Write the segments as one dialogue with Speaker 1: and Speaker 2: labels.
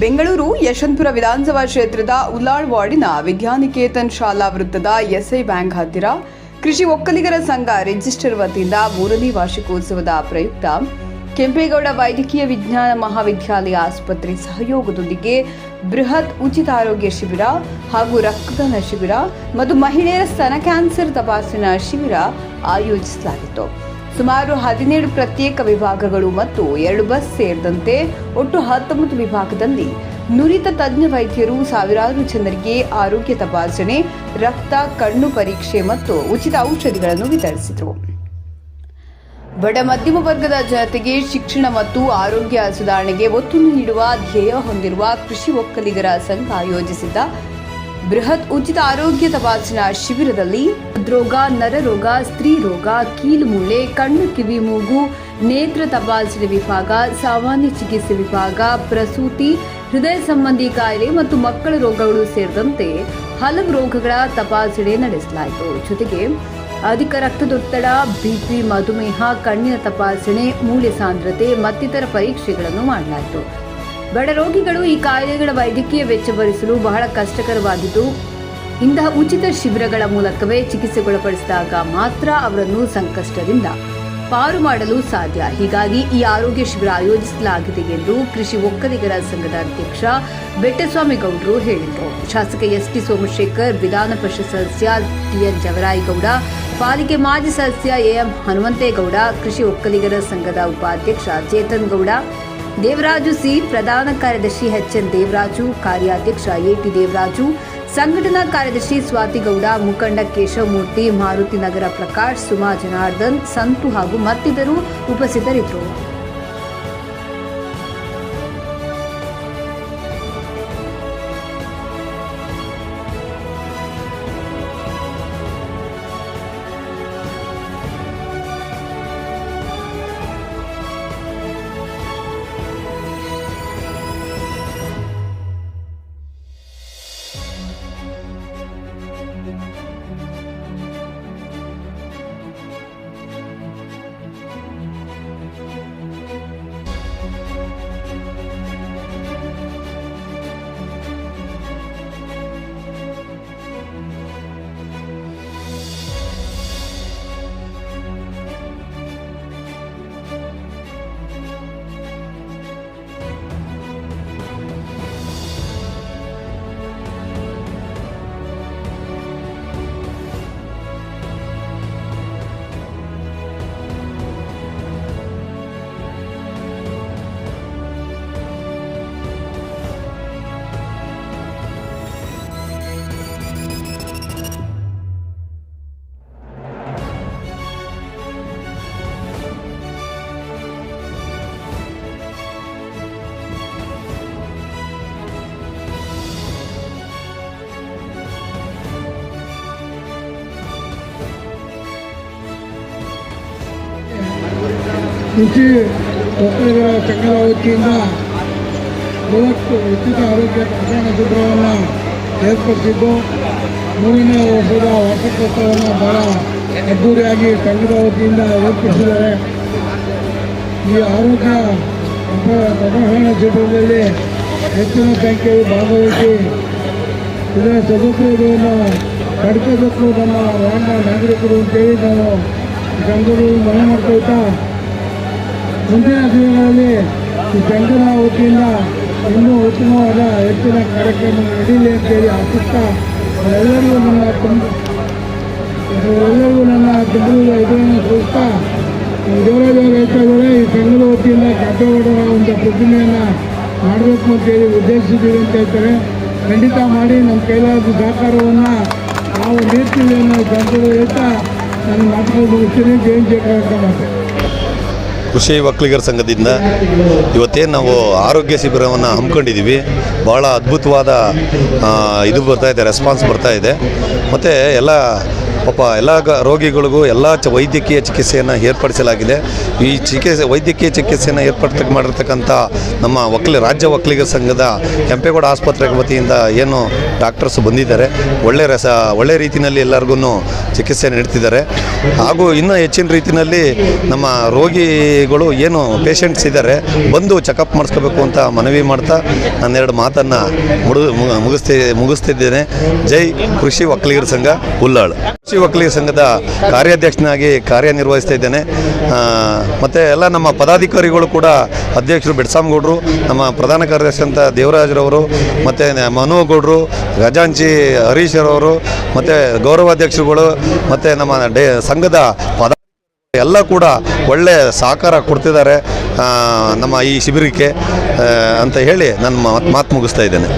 Speaker 1: ಬೆಂಗಳೂರು ಯಶವಂತಪುರ ವಿಧಾನಸಭಾ ಕ್ಷೇತ್ರದ ಉಲ್ಲಾಳ್ ವಾರ್ಡಿನ ವಿದ್ಯಾನಿಕೇತನ್ ಶಾಲಾ ವೃತ್ತದ ಎಸ್ಐ ಬ್ಯಾಂಕ್ ಹತ್ತಿರ ಕೃಷಿ ಒಕ್ಕಲಿಗರ ಸಂಘ ರಿಜಿಸ್ಟರ್ ವತಿಯಿಂದ ಮೂರನೇ ವಾರ್ಷಿಕೋತ್ಸವದ ಪ್ರಯುಕ್ತ ಕೆಂಪೇಗೌಡ ವೈದ್ಯಕೀಯ ವಿಜ್ಞಾನ ಮಹಾವಿದ್ಯಾಲಯ ಆಸ್ಪತ್ರೆ ಸಹಯೋಗದೊಂದಿಗೆ ಬೃಹತ್ ಉಚಿತ ಆರೋಗ್ಯ ಶಿಬಿರ ಹಾಗೂ ರಕ್ತದಾನ ಶಿಬಿರ ಮತ್ತು ಮಹಿಳೆಯರ ಸ್ತನ ಕ್ಯಾನ್ಸರ್ ತಪಾಸಣಾ ಶಿಬಿರ ಆಯೋಜಿಸಲಾಗಿತ್ತು. ಸುಮಾರು ಹದಿನೇಳು ಪ್ರತ್ಯೇಕ ವಿಭಾಗಗಳು ಮತ್ತು ಎರಡು ಬಸ್ ಸೇರಿದಂತೆ ಒಟ್ಟು ಹತ್ತೊಂಬತ್ತು ವಿಭಾಗದಲ್ಲಿ ನುರಿತ ತಜ್ಞ ವೈದ್ಯರು ಸಾವಿರಾರು ಜನರಿಗೆ ಆರೋಗ್ಯ ತಪಾಸಣೆ, ರಕ್ತ, ಕಣ್ಣು ಪರೀಕ್ಷೆ ಮತ್ತು ಉಚಿತ ಔಷಧಿಗಳನ್ನು ವಿತರಿಸಿದರು. ಬಡ ಮಧ್ಯಮ ವರ್ಗದ ಜನತೆಗೆ ಶಿಕ್ಷಣ ಮತ್ತು ಆರೋಗ್ಯ ಸುಧಾರಣೆಗೆ ಒತ್ತು ನೀಡುವ ಧ್ಯೇಯ ಹೊಂದಿರುವ ಕೃಷಿ ಒಕ್ಕಲಿಗರ ಸಂಘ ಆಯೋಜಿಸಿದ್ದ ಬೃಹತ್ ಉಚಿತ ಆರೋಗ್ಯ ತಪಾಸಣಾ ಶಿಬಿರದಲ್ಲಿ ಹೃದ್ರೋಗ ನರರೋಗ ಸ್ತ್ರೀ ರೋಗ ಕೀಲುಮೂಳೆ, ಕಣ್ಣು, ಕಿವಿ, ಮೂಗು, ನೇತ್ರ ತಪಾಸಣೆ ವಿಭಾಗ, ಸಾಮಾನ್ಯ ಚಿಕಿತ್ಸೆ ವಿಭಾಗ, ಪ್ರಸೂತಿ, ಹೃದಯ ಸಂಬಂಧಿ ಕಾಯಿಲೆ ಮತ್ತು ಮಕ್ಕಳ ರೋಗಗಳು ಸೇರಿದಂತೆ ಹಲವು ರೋಗಗಳ ತಪಾಸಣೆ ನಡೆಸಲಾಯಿತು. ಜೊತೆಗೆ ಅಧಿಕ ರಕ್ತದೊತ್ತಡ ಬಿಪಿ ಮಧುಮೇಹ, ಕಣ್ಣಿನ ತಪಾಸಣೆ, ಮೂಳೆ ಸಾಂದ್ರತೆ ಮತ್ತಿತರ ಪರೀಕ್ಷೆಗಳನ್ನು ಮಾಡಲಾಯಿತು. ಬಡ ರೋಗಿಗಳು ಈ ಕಾಯಿಲೆಗಳ ವೈದ್ಯಕೀಯ ವೆಚ್ಚ ಭರಿಸಲು ಬಹಳ ಕಷ್ಟಕರವಾಗಿದ್ದು, ಇಂತಹ ಉಚಿತ ಶಿಬಿರಗಳ ಮೂಲಕವೇ ಚಿಕಿತ್ಸೆಗೊಳಪಡಿಸಿದಾಗ ಮಾತ್ರ ಅವರನ್ನು ಸಂಕಷ್ಟದಿಂದ ಪಾರು ಮಾಡಲು ಸಾಧ್ಯ. ಹೀಗಾಗಿ ಈ ಆರೋಗ್ಯ ಶಿಬಿರ ಆಯೋಜಿಸಲಾಗಿದೆ ಎಂದು ಕೃಷಿ ಒಕ್ಕಲಿಗರ ಸಂಘದ ಅಧ್ಯಕ್ಷ ಬೆಟ್ಟಸ್ವಾಮಿ ಗೌಡರು ಹೇಳಿದರು. ಶಾಸಕ ಎಸ್ ಟಿ ಸೋಮಶೇಖರ್, ವಿಧಾನ ಪರಿಷತ್ ಸದಸ್ಯ ಟಿಎನ್ ಜವರಾಯಿಗೌಡ, ಪಾಲಿಕೆ ಮಾಜಿ ಸದಸ್ಯ ಎಎಂ ಹನುಮಂತೇಗೌಡ, ಕೃಷಿ ಒಕ್ಕಲಿಗರ ಸಂಘದ ಉಪಾಧ್ಯಕ್ಷ ಚೇತನ್ ಗೌಡ ದೇವರಾಜು ಸಿ ಪ್ರಧಾನ ಕಾರ್ಯದರ್ಶಿ ಎಚ್ಎನ್ ದೇವರಾಜು, ಕಾರ್ಯಾಧ್ಯಕ್ಷ ಎಟಿ ದೇವರಾಜು, ಸಂಘಟನಾ ಕಾರ್ಯದರ್ಶಿ ಸ್ವಾತಿಗೌಡ, ಮುಖಂಡ ಕೇಶವಮೂರ್ತಿ, ಮಾರುತಿ ನಗರ ಪ್ರಕಾಶ್, ಸುಮಾ ಜನಾರ್ದನ್, ಸಂತು ಹಾಗೂ ಮತ್ತಿತರರು ಉಪಸ್ಥಿತರಿದ್ದರು.
Speaker 2: ಕೃಷಿ ಒಕ್ಕಲಿಗರ ಸಂಘದ ವತಿಯಿಂದ ಮೂವತ್ತು ಉಚಿತ ಆರೋಗ್ಯ ಪ್ರಕರಣ ಶಿಬಿರವನ್ನು ಏರ್ಪಡಿಸಿದ್ದು, ಮೂರನೇ ವರ್ಷದ ವಾರ್ಷಿಕೋತ್ಸವವನ್ನು ಬಹಳ ಅದ್ದೂರಿಯಾಗಿ ಸಂಘದ ವತಿಯಿಂದ ಏರ್ಪಡಿಸಿದ್ದಾರೆ. ಈ ಆರೋಗ್ಯ ಪ್ರಕರಣ ಶಿಬಿರದಲ್ಲಿ ಹೆಚ್ಚಿನ ಸಂಖ್ಯೆಯಲ್ಲಿ ಭಾಗವಹಿಸಿ ಇದರ ಸದುಪಯೋಗವನ್ನು ಪಡ್ಕೋಬೇಕು ನಮ್ಮ ವಾರ್ಡ್ನ ನಾಗರಿಕರು ಅಂತೇಳಿ ನಾವು ಸಂಘಗಳು ಮನೆ ಮಾಡ್ಕೊಳ್ತಾ ಮುಂದಿನ ದಿನಗಳಲ್ಲಿ ಈ ಸಂಘದ ವತಿಯಿಂದ ಇನ್ನೂ ಉತ್ತಮವಾದ ಹೆಚ್ಚಿನ ಕಾರ್ಯಕ್ರಮ ನಡೀಲಿ ಅಂತೇಳಿ ಆಶಿಸ್ತಾ ಎಲ್ಲರಿಗೂ ನನ್ನ ತುಂಬ ಎಲ್ಲರಿಗೂ ನನ್ನ ತುಂಬ ಇದನ್ನು ಸೂಚಿಸ್ತಾ ದೇವರಾಜ ಹೆಚ್ಚಾದರೆ ಈ ಸಂಘದ ವತಿಯಿಂದ ಕೆಂಪೇಗೌಡರ ಒಂದು ಪ್ರತಿಮೆಯನ್ನು ಮಾಡಬೇಕು ಅಂತೇಳಿ ಉದ್ದೇಶಿಸಿದ್ದೀವಿ ಅಂತ ಹೇಳ್ತಾರೆ. ಖಂಡಿತ ಮಾಡಿ ನಮ್ಮ ಕೈಲಾದ ಸಹಕಾರವನ್ನು ನಾವು ನೀಡ್ತೀವಿ ಅನ್ನೋ ಸಂಘದ ಹೇಳ್ತಾ ನನ್ನ ಮಾತುಕೊಂಡು ಮುಗಿಸ್ತೀನಿ. ಜಯಂತಿ ಕಾರ್ಯಕ್ರಮ
Speaker 3: ಕೃಷಿ ಒಕ್ಕಲಿಗರ ಸಂಘದಿಂದ ಇವತ್ತೇನು ನಾವು ಆರೋಗ್ಯ ಶಿಬಿರವನ್ನು ಹಮ್ಮಿಕೊಂಡಿದ್ದೀವಿ. ಭಾಳ ಅದ್ಭುತವಾದ ಇದು ಬರ್ತಾ ಇದೆ ರೆಸ್ಪಾನ್ಸ್ ಬರ್ತಾ ಇದೆ. ಮತ್ತು ಎಲ್ಲ ಪಾಪ ಎಲ್ಲ ಗ- ರೋಗಿಗಳಿಗೂ ಎಲ್ಲ ಚ ವೈದ್ಯಕೀಯ ಚಿಕಿತ್ಸೆಯನ್ನು ಏರ್ಪಡಿಸಲಾಗಿದೆ. ಈ ಚಿಕಿತ್ಸೆ ವೈದ್ಯಕೀಯ ಚಿಕಿತ್ಸೆಯನ್ನು ಏರ್ಪಡ್ತ ಮಾಡಿರ್ತಕ್ಕಂಥ ನಮ್ಮ ಒಕ್ಕಲಿ ರಾಜ್ಯ ಒಕ್ಕಲಿಗರ ಸಂಘದ ಕೆಂಪೇಗೌಡ ಆಸ್ಪತ್ರೆ ವತಿಯಿಂದ ಏನು ಡಾಕ್ಟರ್ಸ್ ಬಂದಿದ್ದಾರೆ. ಒಳ್ಳೆ ರಸ ಒಳ್ಳೆ ರೀತಿಯಲ್ಲಿ ಎಲ್ಲರಿಗೂ ಚಿಕಿತ್ಸೆ ನೀಡ್ತಿದ್ದಾರೆ. ಹಾಗೂ ಇನ್ನೂ ಹೆಚ್ಚಿನ ರೀತಿಯಲ್ಲಿ ನಮ್ಮ ರೋಗಿಗಳು ಏನು ಪೇಷಂಟ್ಸ್ ಇದ್ದಾರೆ ಬಂದು ಚೆಕಪ್ ಮಾಡಿಸ್ಕೋಬೇಕು ಅಂತ ಮನವಿ ಮಾಡ್ತಾ ನನ್ನೆರಡು ಮಾತನ್ನು ಮುಡು ಮುಗಿಸ್ತಿ ಮುಗಿಸ್ತಿದ್ದೇನೆ. ಜೈ ಕೃಷಿ ಒಕ್ಕಲಿಗರ ಸಂಘ, ಹುಲ್ಲಾಳು. ಕೃಷಿ ಒಕ್ಕಲಿಗರ ಸಂಘದ ಕಾರ್ಯಾಧ್ಯಕ್ಷನಾಗಿ ಕಾರ್ಯನಿರ್ವಹಿಸ್ತಾ ಇದ್ದೇನೆ. ಮತ್ತು ಎಲ್ಲ ನಮ್ಮ ಪದಾಧಿಕಾರಿಗಳು ಕೂಡ ಅಧ್ಯಕ್ಷರು ಬೆಡ್ಸಾಮಗೌಡರು, ನಮ್ಮ ಪ್ರಧಾನ ಕಾರ್ಯದರ್ಶಿ ಅಂತ ದೇವರಾಜ್ರವರು, ಮತ್ತು ಮನೋಗೌಡರು ಖಜಾಂಚಿ ಹರೀಶ್ರವರು, ಮತ್ತು ಗೌರವಾಧ್ಯಕ್ಷರುಗಳು, ಮತ್ತು ನಮ್ಮ ಡೇ ಸಂಘದ ಪದ ಎಲ್ಲ ಕೂಡ ಒಳ್ಳೆ ಸಹಕಾರ ಕೊಡ್ತಿದ್ದಾರೆ ನಮ್ಮ ಈ ಶಿಬಿರಕ್ಕೆ ಅಂತ ಹೇಳಿ ನನ್ನ ಮಾತು ಮಾತು ಮುಗಿಸ್ತಾ ಇದ್ದೇನೆ.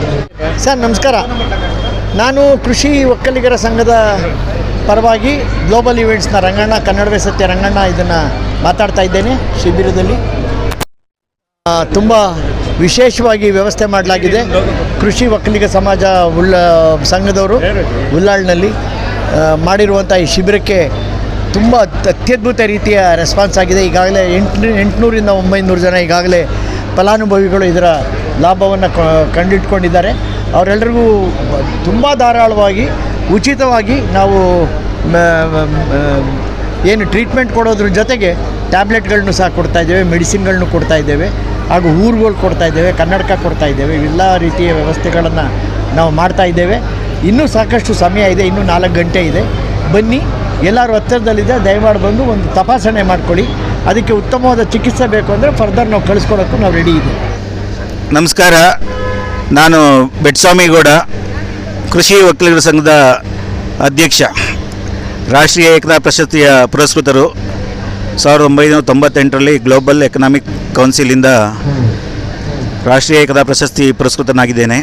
Speaker 4: ಸರ್, ನಮಸ್ಕಾರ. ನಾನು ಕೃಷಿ ಒಕ್ಕಲಿಗರ ಸಂಘದ ಪರವಾಗಿ ಗ್ಲೋಬಲ್ ಇವೆಂಟ್ಸ್ನ ರಂಗಣ್ಣ ಕನ್ನಡವೇ ಸತ್ಯ ರಂಗಣ್ಣ ಇದನ್ನು ಮಾತಾಡ್ತಾ ಇದ್ದೇನೆ ಶಿಬಿರದಲ್ಲಿ. ತುಂಬ ವಿಶೇಷವಾಗಿ ವ್ಯವಸ್ಥೆ ಮಾಡಲಾಗಿದೆ. ಕೃಷಿ ಒಕ್ಕಲಿಗ ಸಮಾಜ ಉಳ್ಳ ಸಂಘದವರು ಉಳ್ಳಾಳ್ನಲ್ಲಿ ಆ, ಮಾಡಿರುವಂಥ ಈ ಶಿಬಿರಕ್ಕೆ ತುಂಬ ಅತ್ಯದ್ಭುತ ರೀತಿಯ ರೆಸ್ಪಾನ್ಸ್ ಆಗಿದೆ. ಈಗಾಗಲೇ ಎಂಟು ಎಂಟುನೂರಿಂದ ಒಂಬೈನೂರು ಜನ ಈಗಾಗಲೇ ಫಲಾನುಭವಿಗಳು ಇದರ ಲಾಭವನ್ನು ಕಂಡಿಟ್ಕೊಂಡಿದ್ದಾರೆ. ಅವರೆಲ್ಲರಿಗೂ ತುಂಬ ಧಾರಾಳವಾಗಿ ಉಚಿತವಾಗಿ ನಾವು ಏನು ಟ್ರೀಟ್ಮೆಂಟ್ ಕೊಡೋದ್ರ ಜೊತೆಗೆ ಟ್ಯಾಬ್ಲೆಟ್ಗಳನ್ನು ಸಹ ಕೊಡ್ತಾ ಇದ್ದೇವೆ ಮೆಡಿಸಿನ್ಗಳನ್ನು ಕೊಡ್ತಾ ಇದ್ದೇವೆ, ಹಾಗೂ ಊರುಗಳು ಕೊಡ್ತಾ ಇದ್ದೇವೆ, ಕನ್ನಡಕ ಕೊಡ್ತಾ ಇದ್ದೇವೆ ಎಲ್ಲ ರೀತಿಯ ವ್ಯವಸ್ಥೆಗಳನ್ನು ನಾವು ಮಾಡ್ತಾ ಇದ್ದೇವೆ. ಇನ್ನೂ ಸಾಕಷ್ಟು ಸಮಯ ಇದೆ, ಇನ್ನೂ ನಾಲ್ಕು ಗಂಟೆ ಇದೆ. ಬನ್ನಿ, ಎಲ್ಲರೂ ಹತ್ತಿರದಲ್ಲಿದೆ ದಯಮಾಡಿ ಬಂದು ಒಂದು ತಪಾಸಣೆ ಮಾಡ್ಕೊಳ್ಳಿ. ಅದಕ್ಕೆ ಉತ್ತಮವಾದ ಚಿಕಿತ್ಸೆ ಬೇಕು ಅಂದರೆ ಫರ್ದರ್ ನಾವು ಕಳಿಸ್ಕೊಡೋಕ್ಕೂ ನಾವು ರೆಡಿ ಇದ್ದೀವಿ.
Speaker 5: ನಮಸ್ಕಾರ, ನಾನು ಬೆಟ್ಸ್ವಾಮಿಗೌಡ. ಕೃಷಿ ವಕೀಲರ ಸಂಘದ ಅಧ್ಯಕ್ಷ, ರಾಷ್ಟ್ರೀಯ ಏಕತಾ ಪ್ರಶಸ್ತಿಯ ಪುರಸ್ಕೃತರು ಸಾವಿರದ ಒಂಬೈನೂರ ತೊಂಬತ್ತೆಂಟರಲ್ಲಿ ಗ್ಲೋಬಲ್ ಎಕನಾಮಿಕ್ ಕೌನ್ಸಿಲಿಂದ ರಾಷ್ಟ್ರೀಯ ಏಕತಾ ಪ್ರಶಸ್ತಿ ಪುರಸ್ಕೃತನಾಗಿದ್ದೇನೆ.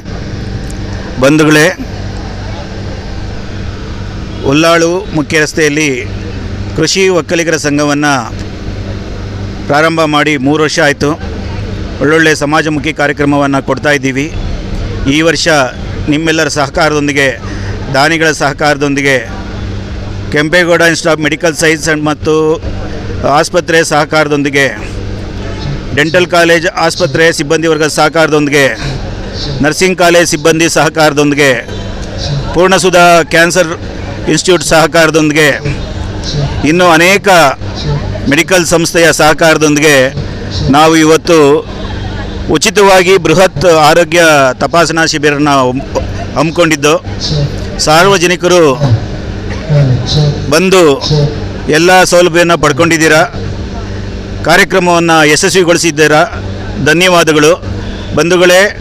Speaker 5: ಬಂಧುಗಳೇ ಉಲ್ಲಾಳು ಮುಖ್ಯ ರಸ್ತೆಯಲ್ಲಿ ಕೃಷಿ ಒಕ್ಕಲಿಗರ ಸಂಘವನ್ನು ಪ್ರಾರಂಭ ಮಾಡಿ ಮೂರು ವರ್ಷ ಆಯಿತು. ಒಳ್ಳೊಳ್ಳೆ ಸಮಾಜಮುಖಿ ಕಾರ್ಯಕ್ರಮವನ್ನು ಕೊಡ್ತಾ ಇದ್ದೀವಿ. ಈ ವರ್ಷ ನಿಮ್ಮೆಲ್ಲರ ಸಹಕಾರದೊಂದಿಗೆ, ದಾನಿಗಳ ಸಹಕಾರದೊಂದಿಗೆ Kempegowda institute of medical science and ಮತ್ತು ಆಸ್ಪತ್ರೆ ಸಹಕಾರದೊಂದಿಗೆ, ಡೆಂಟಲ್ ಕಾಲೇಜ್ ಆಸ್ಪತ್ರೆ ಸಿಬ್ಬಂದಿ ವರ್ಗದ ಸಹಕಾರದೊಂದಿಗೆ, ನರ್ಸಿಂಗ್ ಕಾಲೇಜ್ ಸಿಬ್ಬಂದಿ ಸಹಕಾರದೊಂದಿಗೆ, ಪೂರ್ಣಸುಧಾ ಕ್ಯಾನ್ಸರ್ ಇನ್ಸ್ಟಿಟ್ಯೂಟ್ ಸಹಕಾರದೊಂದಿಗೆ, ಇನ್ನೂ ಅನೇಕ ಮೆಡಿಕಲ್ ಸಂಸ್ಥೆಯ ಸಹಕಾರದೊಂದಿಗೆ ನಾವು ಇವತ್ತು ಉಚಿತವಾಗಿ ಬೃಹತ್ ಆರೋಗ್ಯ ತಪಾಸಣಾ ಶಿಬಿರನ ಹಮ್- ಹಮ್ಮಿಕೊಂಡಿದ್ದು. ಸಾರ್ವಜನಿಕರು ಬಂದು ಎಲ್ಲ ಸೌಲಭ್ಯವನ್ನು ಪಡ್ಕೊಂಡಿದ್ದೀರಾ? ಕಾರ್ಯಕ್ರಮವನ್ನು ಯಶಸ್ವಿಗೊಳಿಸಿದ್ದೀರಾ? ಧನ್ಯವಾದಗಳು. ಬಂಧುಗಳೇ,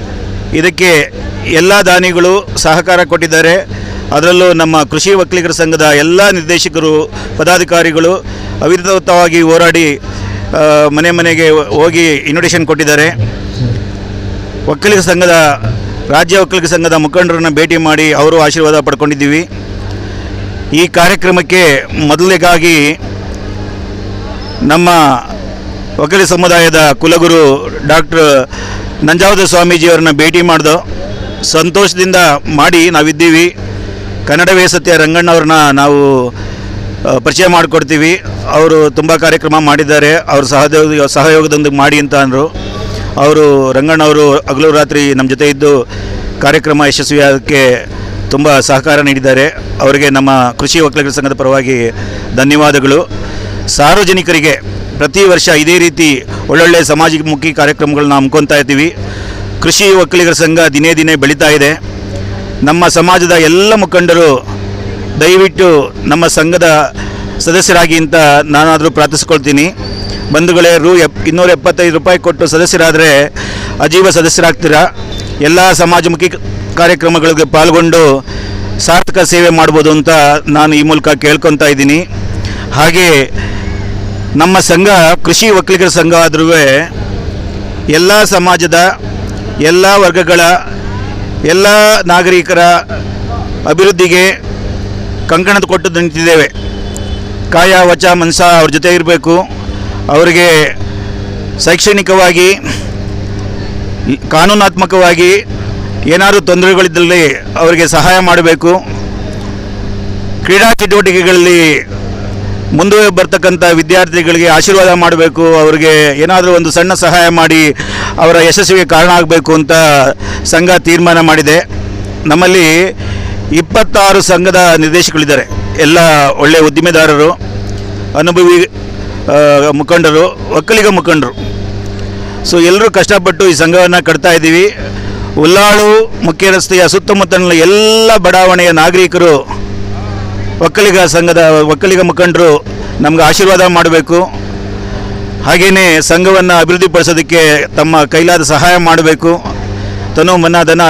Speaker 5: ಇದಕ್ಕೆ ಎಲ್ಲ ದಾನಿಗಳು ಸಹಕಾರ ಕೊಟ್ಟಿದ್ದಾರೆ. ಅದರಲ್ಲೂ ನಮ್ಮ ಕೃಷಿ ವಕೀಲಿಗರ ಸಂಘದ ಎಲ್ಲ ನಿರ್ದೇಶಕರು, ಪದಾಧಿಕಾರಿಗಳು ಅವಿರತವಾಗಿ ಹೋರಾಡಿ ಮನೆ ಮನೆಗೆ ಹೋಗಿ ಇನ್ವಿಟೇಷನ್ ಕೊಟ್ಟಿದ್ದಾರೆ. ಒಕ್ಕಲಿಗ ಸಂಘದ, ರಾಜ್ಯ ಒಕ್ಕಲಿಗ ಸಂಘದ ಮುಖಂಡರನ್ನು ಭೇಟಿ ಮಾಡಿ ಅವರು ಆಶೀರ್ವಾದ ಪಡ್ಕೊಂಡಿದ್ದೀವಿ. ಈ ಕಾರ್ಯಕ್ರಮಕ್ಕೆ ಮೊದಲಿಗಾಗಿ ನಮ್ಮ ಒಕ್ಕಲಿಗ ಸಮುದಾಯದ ಕುಲಗುರು ಡಾಕ್ಟರ್ ನಂಜಾವದ ಸ್ವಾಮೀಜಿಯವರನ್ನ ಭೇಟಿ ಮಾಡಿದೋ ಸಂತೋಷದಿಂದ ಮಾಡಿ ನಾವಿದ್ದೀವಿ. ಕನ್ನಡವೇ ಸತ್ಯ ರಂಗಣ್ಣವ್ರನ್ನ ನಾವು ಪರಿಚಯ ಮಾಡಿಕೊಡ್ತೀವಿ. ಅವರು ತುಂಬ ಕಾರ್ಯಕ್ರಮ ಮಾಡಿದ್ದಾರೆ. ಅವರು ಸಹಯೋಗ ಸಹಯೋಗದೊಂದಿಗೆ ಮಾಡಿ ಅಂತ ಅಂದರು. ಅವರು ರಂಗಣ್ಣ ಅವರು ಹಗಲು ರಾತ್ರಿ ನಮ್ಮ ಜೊತೆ ಇದ್ದು ಕಾರ್ಯಕ್ರಮ ಯಶಸ್ವಿಯಾಗಕ್ಕೆ ತುಂಬ ಸಹಕಾರ ನೀಡಿದ್ದಾರೆ. ಅವರಿಗೆ ನಮ್ಮ ಕೃಷಿ ಒಕ್ಕಲಿಗರ ಸಂಘದ ಪರವಾಗಿ ಧನ್ಯವಾದಗಳು. ಸಾರ್ವಜನಿಕರಿಗೆ ಪ್ರತಿ ವರ್ಷ ಇದೇ ರೀತಿ ಒಳ್ಳೊಳ್ಳೆ ಸಮಾಜಮುಖಿ ಕಾರ್ಯಕ್ರಮಗಳನ್ನ ಹಮ್ಮಿಕೊತಾ ಇದ್ದೀವಿ. ಕೃಷಿ ಒಕ್ಕಲಿಗರ ಸಂಘ ದಿನೇ ದಿನೇ ಬೆಳೀತಾ ಇದೆ. ನಮ್ಮ ಸಮಾಜದ ಎಲ್ಲ ಮುಖಂಡರು ದಯವಿಟ್ಟು ನಮ್ಮ ಸಂಘದ ಸದಸ್ಯರಾಗಿ ಅಂತ ನಾನಾದರೂ ಪ್ರಾರ್ಥಿಸ್ಕೊಳ್ತೀನಿ. ಬಂಧುಗಳೇ, ರು ಎಪ್, ಇನ್ನೂರ ಎಪ್ಪತ್ತೈದು ರೂಪಾಯಿ ಕೊಟ್ಟು ಸದಸ್ಯರಾದರೆ ಅಜೀವ ಸದಸ್ಯರಾಗ್ತೀರಾ? ಎಲ್ಲ ಸಮಾಜಮುಖಿ ಕಾರ್ಯಕ್ರಮಗಳಿಗೆ ಪಾಲ್ಗೊಂಡು ಸಾರ್ಥಕ ಸೇವೆ ಮಾಡ್ಬೋದು ಅಂತ ನಾನು ಈ ಮೂಲಕ ಕೇಳ್ಕೊತಾ ಇದ್ದೀನಿ. ಹಾಗೆ ನಮ್ಮ ಸಂಘ, ಕೃಷಿ ವಕೀಲಿಗರ ಸಂಘ ಆದ್ರೂ ಎಲ್ಲ ಸಮಾಜದ ಎಲ್ಲ ವರ್ಗಗಳ ಎಲ್ಲ ನಾಗರಿಕರ ಅಭಿವೃದ್ಧಿಗೆ ಕಂಕಣದ ಕೊಟ್ಟು ನಿಂತಿದ್ದೇವೆ. ಕಾಯ ವಚ ಮನಸ ಅವ್ರ ಜೊತೆ ಇರಬೇಕು. ಅವರಿಗೆ ಶೈಕ್ಷಣಿಕವಾಗಿ, ಕಾನೂನಾತ್ಮಕವಾಗಿ ಏನಾದರೂ ತೊಂದರೆಗಳಿದ್ದಲ್ಲಿ ಅವರಿಗೆ ಸಹಾಯ ಮಾಡಬೇಕು. ಕ್ರೀಡಾ ಚಟುವಟಿಕೆಗಳಲ್ಲಿ ಮುಂದೆ ಬರ್ತಕ್ಕಂಥ ವಿದ್ಯಾರ್ಥಿಗಳಿಗೆ ಆಶೀರ್ವಾದ ಮಾಡಬೇಕು. ಅವರಿಗೆ ಏನಾದರೂ ಒಂದು ಸಣ್ಣ ಸಹಾಯ ಮಾಡಿ ಅವರ ಯಶಸ್ಸಿಗೆ ಕಾರಣ ಆಗಬೇಕು ಅಂತ ಸಂಘ ತೀರ್ಮಾನ ಮಾಡಿದೆ. ನಮ್ಮಲ್ಲಿ ಇಪ್ಪತ್ತಾರು ಸಂಘದ ನಿರ್ದೇಶಕಗಳಿದ್ದಾರೆ ಎಲ್ಲ ಒಳ್ಳೆಯ ಉದ್ದಿಮೆದಾರರು, ಅನುಭವಿ ಮುಖಂಡರು, ಒಕ್ಕಲಿಗ ಮುಖಂಡರು. ಸೊ ಎಲ್ಲರೂ ಕಷ್ಟಪಟ್ಟು ಈ ಸಂಘವನ್ನು ಕಟ್ತಾ ಇದ್ದೀವಿ. ಉಲ್ಲಾಳು ಮುಖ್ಯ ರಸ್ತೆಯ ಸುತ್ತಮುತ್ತಲಿನ ಎಲ್ಲ ಬಡಾವಣೆಯ ನಾಗರಿಕರು, ಒಕ್ಕಲಿಗ ಸಂಘದ, ಒಕ್ಕಲಿಗ ಮುಖಂಡರು ನಮ್ಗೆ ಆಶೀರ್ವಾದ ಮಾಡಬೇಕು. ಹಾಗೆಯೇ ಸಂಘವನ್ನು ಅಭಿವೃದ್ಧಿಪಡಿಸೋದಕ್ಕೆ ತಮ್ಮ ಕೈಲಾದ ಸಹಾಯ ಮಾಡಬೇಕು. ತನು ಮನ ಧನ